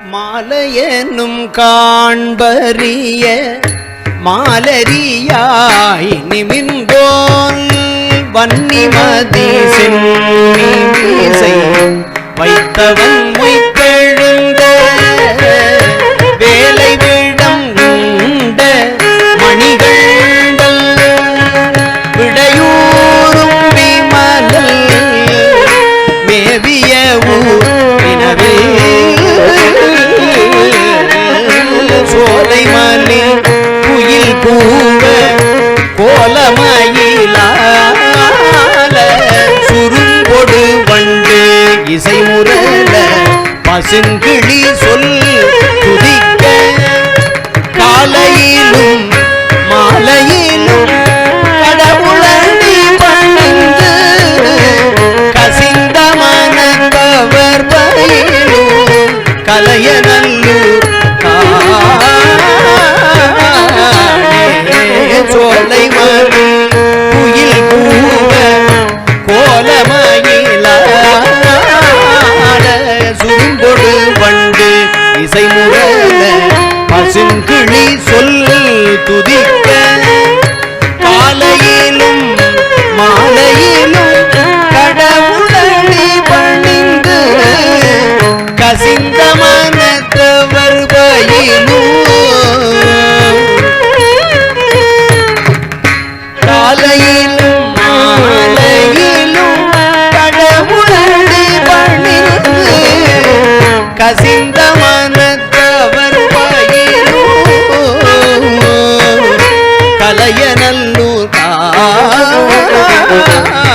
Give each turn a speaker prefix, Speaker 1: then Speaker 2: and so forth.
Speaker 1: மாலையனும் காண்பறிய மாலரியாய் நிமின்போல் வன்னிமதி சென்னிசை வைத்தவன் இசை இசைமுரல பசுங்கிளி சொல் துதிக்க. காலையிலும் மாலையிலும் கடவுளடி பணிந்து கசிந்த மனந்தவர் பயிலும் கலையன சுடல பசுங்கிளி சொல் துதிக்க. காலையிலும் மாலையிலும் கடவுளடி பணிந்து கசிந்த மனத்தவர் பயிலும் காலையிலும் 啊